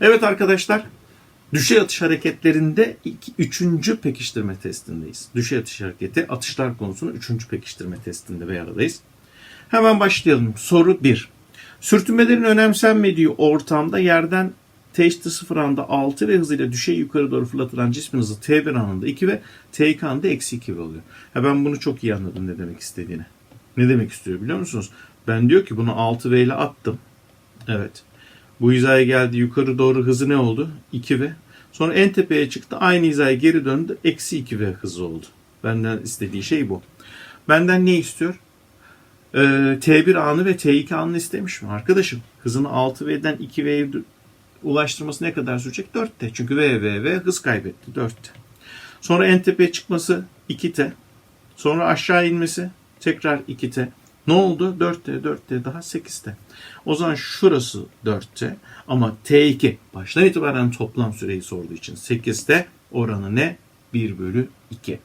Evet arkadaşlar, düşey atış hareketlerinde iki, üçüncü pekiştirme testindeyiz. Düşey atış hareketi, atışlar konusunu üçüncü pekiştirme testinde bir aradayız. Hemen başlayalım. Soru 1. Sürtünmelerin önemsenmediği ortamda yerden t eşittir 0 anda 6 ve hızıyla düşey yukarı doğru fırlatılan cismin hızı t1 anında 2 ve t2 anında eksi 2 oluyor. Ha ben bunu çok iyi anladım ne demek istediğini. Ne demek istiyor biliyor musunuz? Ben diyor ki bunu 6 v ile attım. Evet. Bu hizaya geldi yukarı doğru hızı ne oldu? 2 v. Sonra en tepeye çıktı aynı hizaya geri döndü. Eksi 2 v hızı oldu. Benden istediği şey bu. Benden ne istiyor? Ee, T1 anı ve T2 anını istemiş mi? Arkadaşım hızını 6V'den 2V'ye ulaştırması ne kadar sürecek? 4T. Çünkü V, V, V hız kaybetti. 4T. Sonra en tepeye çıkması 2T. Sonra aşağı inmesi tekrar 2T. Ne oldu? 4T, 4T daha 8T. O zaman şurası 4T ama T2 baştan itibaren toplam süreyi sorduğu için 8T oranı ne? 1 bölü 2.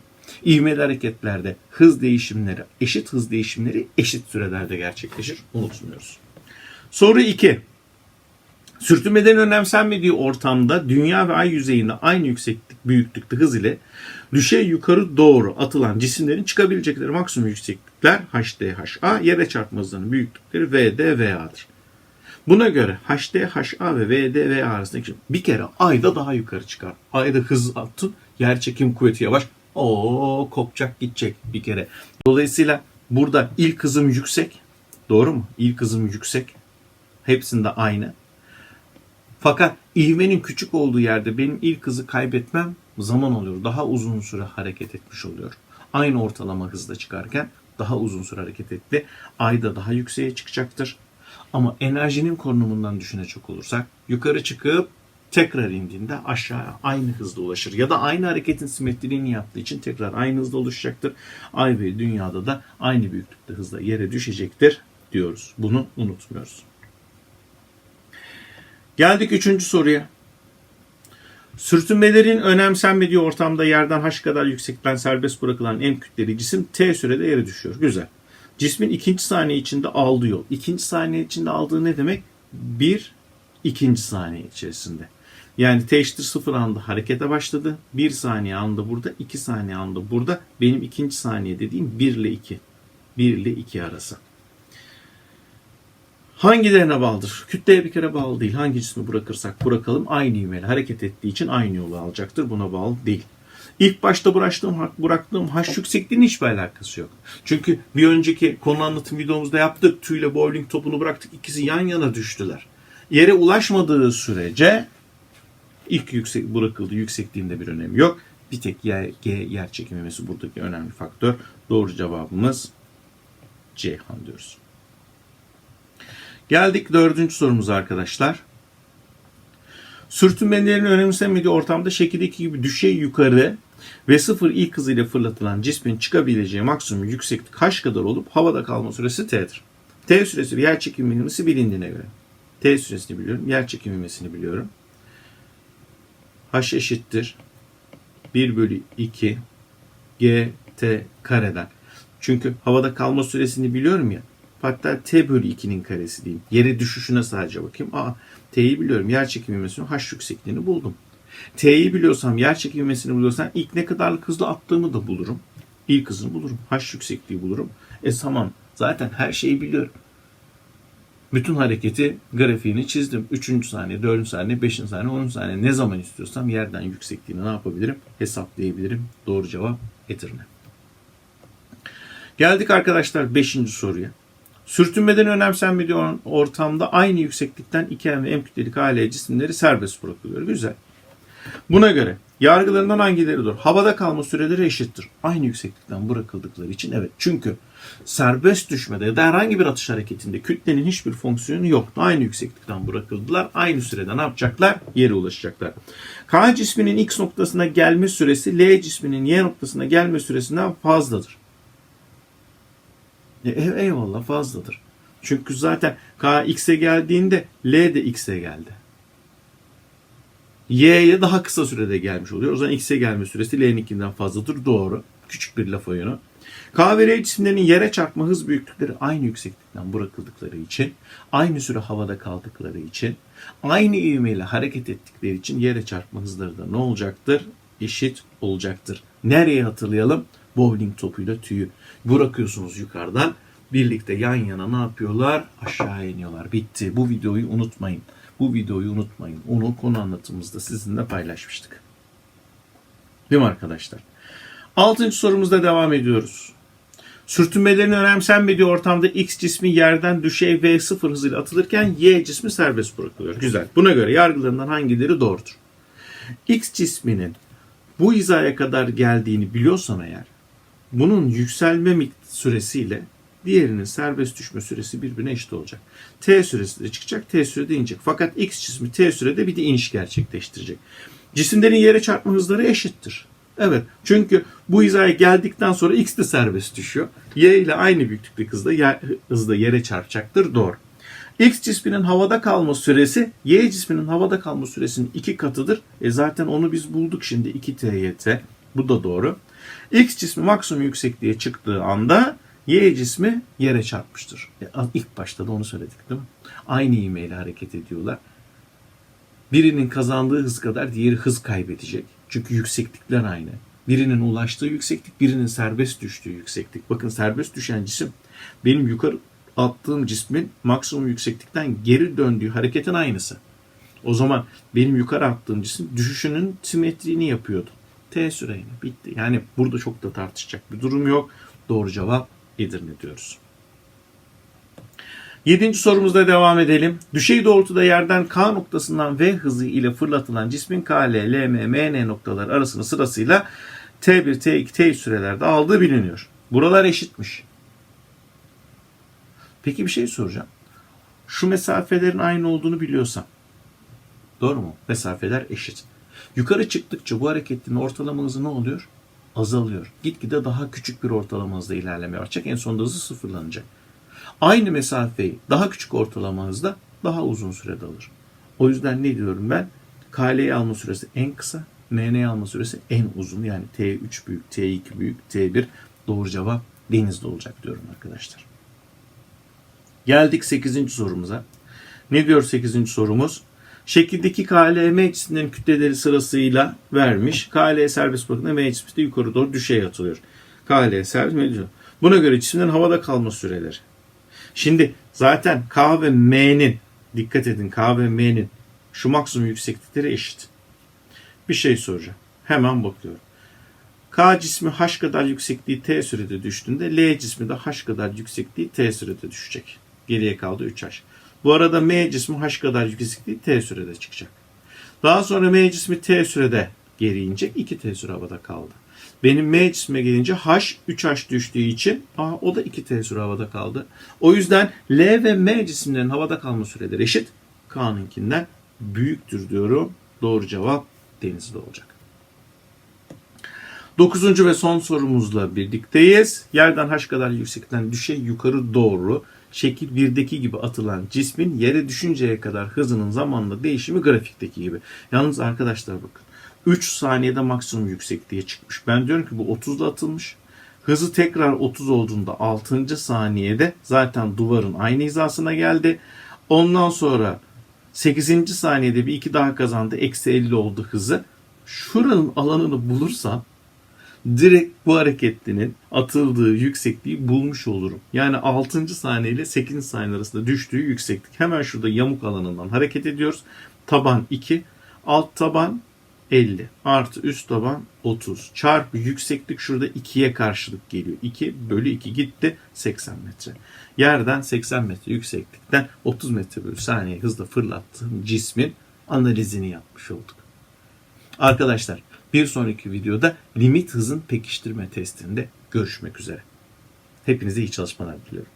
İvmeli hareketlerde hız değişimleri, eşit hız değişimleri eşit sürelerde gerçekleşir. Unutmuyoruz. Soru 2. Sürtünmelerin önemsenmediği ortamda dünya ve ay yüzeyinde aynı yükseklik, büyüklükte hız ile düşey yukarı doğru atılan cisimlerin çıkabilecekleri maksimum yükseklikler HDHA, yere çarpma hızlarının büyüklükleri VDVA'dır. Buna göre HDHA ve VDVA arasındaki bir kere ayda daha yukarı çıkar. Ayda hız attın, yer çekim kuvveti yavaş. O kopacak gidecek bir kere. Dolayısıyla burada ilk hızım yüksek. Doğru mu? İlk hızım yüksek. Hepsinde aynı. Fakat ivmenin küçük olduğu yerde benim ilk hızı kaybetmem zaman oluyor. Daha uzun süre hareket etmiş oluyor. Aynı ortalama hızda çıkarken daha uzun süre hareket etti. Ayda daha yükseğe çıkacaktır. Ama enerjinin konumundan düşünecek olursak yukarı çıkıp tekrar indiğinde aşağıya aynı hızda ulaşır. Ya da aynı hareketin simetriğini yaptığı için tekrar aynı hızda ulaşacaktır. Ay ve dünyada da aynı büyüklükte hızla yere düşecektir diyoruz. Bunu unutmuyoruz. Geldik üçüncü soruya. Sürtünmelerin önemsenmediği ortamda yerden h kadar yüksekten serbest bırakılan en kütleli cisim t sürede yere düşüyor. Güzel. Cismin ikinci saniye içinde aldığı yol. İkinci saniye içinde aldığı ne demek? Bir ikinci saniye içerisinde. Yani t eşittir sıfır anda harekete başladı. Bir saniye anda burada, iki saniye anda burada. Benim ikinci saniye dediğim 1 ile 2. 1 ile 2 arası. Hangilerine bağlıdır? Kütleye bir kere bağlı değil. Hangi cismi bırakırsak bırakalım aynı ivmeyle hareket ettiği için aynı yolu alacaktır. Buna bağlı değil. İlk başta bıraktığım, bıraktığım haş yüksekliğinin hiçbir alakası yok. Çünkü bir önceki konu anlatım videomuzda yaptık. Tüyle bowling topunu bıraktık. İkisi yan yana düştüler. Yere ulaşmadığı sürece ilk yüksek bırakıldığı yüksekliğinde bir önemi yok. Bir tek yer, G yer çekimlemesi buradaki önemli faktör. Doğru cevabımız Ceyhan diyoruz. Geldik dördüncü sorumuza arkadaşlar. Sürtünmelerin önemsemediği ortamda şekildeki gibi düşey yukarı ve sıfır ilk hızıyla fırlatılan cismin çıkabileceği maksimum yükseklik h kadar olup havada kalma süresi t'dir. T süresi yer çekim ivmesi bilindiğine göre. T süresini biliyorum, yer çekim biliyorum. H eşittir 1 bölü 2 g t kareden. Çünkü havada kalma süresini biliyorum ya. Hatta t bölü 2'nin karesi diyeyim. Yere düşüşüne sadece bakayım. Aa t'yi biliyorum. Yer çekim ivmesini h yüksekliğini buldum. T'yi biliyorsam, yer çekim ivmesini biliyorsam ilk ne kadarlık hızla attığımı da bulurum. İlk hızını bulurum. H yüksekliği bulurum. E tamam. Zaten her şeyi biliyorum. Bütün hareketi grafiğini çizdim. 3. saniye, 4. saniye, 5. saniye, 10. saniye ne zaman istiyorsam yerden yüksekliğini ne yapabilirim? Hesaplayabilirim. Doğru cevap Edirne. Geldik arkadaşlar 5. soruya. Sürtünmeden önemsenmediği ortamda aynı yükseklikten iki m ve m kütlelik AL cisimleri serbest bırakılıyor. Güzel. Buna göre yargılarından hangileri doğru? Havada kalma süreleri eşittir. Aynı yükseklikten bırakıldıkları için evet. Çünkü serbest düşmede ya da herhangi bir atış hareketinde kütlenin hiçbir fonksiyonu yoktu. Aynı yükseklikten bırakıldılar. Aynı sürede ne yapacaklar? Yere ulaşacaklar. K cisminin X noktasına gelme süresi L cisminin Y noktasına gelme süresinden fazladır. E, eyvallah fazladır. Çünkü zaten K X'e geldiğinde L de X'e geldi. Y'ye daha kısa sürede gelmiş oluyor. O zaman X'e gelme süresi L'ninkinden fazladır. Doğru. Küçük bir laf oyunu. K ve R cisimlerinin yere çarpma hız büyüklükleri aynı yükseklikten bırakıldıkları için, aynı süre havada kaldıkları için, aynı ivmeyle hareket ettikleri için yere çarpma hızları da ne olacaktır? Eşit olacaktır. Nereye hatırlayalım? Bowling topuyla tüyü. Bırakıyorsunuz yukarıdan. Birlikte yan yana ne yapıyorlar? Aşağı iniyorlar. Bitti. Bu videoyu unutmayın. Bu videoyu unutmayın. Onu konu anlatımımızda sizinle paylaşmıştık. Değil mi arkadaşlar? Altıncı sorumuzda devam ediyoruz. Sürtünmelerin önemsenmediği ortamda X cismi yerden düşey V sıfır hızıyla atılırken Y cismi serbest bırakılıyor. Güzel. Buna göre yargılarından hangileri doğrudur? X cisminin bu hizaya kadar geldiğini biliyorsan eğer bunun yükselme süresiyle diğerinin serbest düşme süresi birbirine eşit olacak. T süresi de çıkacak, T sürede inecek. Fakat X cismi T sürede bir de iniş gerçekleştirecek. Cisimlerin yere çarpma hızları eşittir. Evet. Çünkü bu hizaya geldikten sonra X de serbest düşüyor. Y ile aynı büyüklükte hızda, yer, hızda yere çarpacaktır. Doğru. X cisminin havada kalma süresi Y cisminin havada kalma süresinin iki katıdır. E zaten onu biz bulduk şimdi 2TYT. Bu da doğru. X cismi maksimum yüksekliğe çıktığı anda Y cismi yere çarpmıştır. E, ilk başta da onu söyledik değil mi? Aynı ivmeyle hareket ediyorlar. Birinin kazandığı hız kadar diğeri hız kaybedecek. Çünkü yükseklikler aynı. Birinin ulaştığı yükseklik, birinin serbest düştüğü yükseklik. Bakın serbest düşen cisim benim yukarı attığım cismin maksimum yükseklikten geri döndüğü hareketin aynısı. O zaman benim yukarı attığım cisim düşüşünün simetriğini yapıyordu. T süreyle bitti. Yani burada çok da tartışacak bir durum yok. Doğru cevap Edirne diyoruz. Yedinci sorumuzda devam edelim. Düşey doğrultuda yerden K noktasından V hızı ile fırlatılan cismin KL, LM, MN noktaları arasını sırasıyla T1, T2, T3 sürelerde aldığı biliniyor. Buralar eşitmiş. Peki bir şey soracağım. Şu mesafelerin aynı olduğunu biliyorsam. Doğru mu? Mesafeler eşit. Yukarı çıktıkça bu hareketin ortalama hızı ne oluyor? Azalıyor. Gitgide daha küçük bir ortalama hızla ilerlemeye başlayacak. En sonunda hızı sıfırlanacak. Aynı mesafeyi daha küçük ortalama hızda daha uzun sürede alır. O yüzden ne diyorum ben? KL'yi alma süresi en kısa, MN'yi alma süresi en uzun. Yani T3 büyük, T2 büyük, T1 doğru cevap denizde olacak diyorum arkadaşlar. Geldik 8. sorumuza. Ne diyor 8. sorumuz? Şekildeki KLM cisimlerin kütleleri sırasıyla vermiş. KL serbest bırakında M de yukarı doğru düşey atılıyor. KL serbest M diyor. Buna göre cisimlerin havada kalma süreleri. Şimdi zaten K ve M'nin dikkat edin K ve M'nin şu maksimum yükseklikleri eşit. Bir şey soracağım. Hemen bakıyorum. K cismi H kadar yüksekliği T sürede düştüğünde L cismi de H kadar yüksekliği T sürede düşecek. Geriye kaldı 3H. Bu arada M cismi H kadar yüksekliği T sürede çıkacak. Daha sonra M cismi T sürede geri inecek. 2T süre havada kaldı. Benim M cismine gelince H 3H düştüğü için aa, o da 2T süre havada kaldı. O yüzden L ve M cisimlerin havada kalma süreleri eşit. K'nınkinden büyüktür diyorum. Doğru cevap denizde olacak. Dokuzuncu ve son sorumuzla birlikteyiz. Yerden H kadar yüksekten düşey yukarı doğru şekil 1'deki gibi atılan cismin yere düşünceye kadar hızının zamanla değişimi grafikteki gibi. Yalnız arkadaşlar bakın 3 saniyede maksimum yüksekliğe çıkmış. Ben diyorum ki bu 30'da atılmış. Hızı tekrar 30 olduğunda 6. saniyede zaten duvarın aynı hizasına geldi. Ondan sonra 8. saniyede bir iki daha kazandı. Eksi 50 oldu hızı. Şuranın alanını bulursam direkt bu hareketlinin atıldığı yüksekliği bulmuş olurum. Yani 6. saniye ile 8. saniye arasında düştüğü yükseklik. Hemen şurada yamuk alanından hareket ediyoruz. Taban 2, alt taban 50 artı üst taban 30 çarpı yükseklik şurada 2'ye karşılık geliyor. 2 bölü 2 gitti 80 metre. Yerden 80 metre yükseklikten 30 metre bölü saniye hızla fırlattığım cismin analizini yapmış olduk. Arkadaşlar bir sonraki videoda limit hızın pekiştirme testinde görüşmek üzere. Hepinize iyi çalışmalar diliyorum.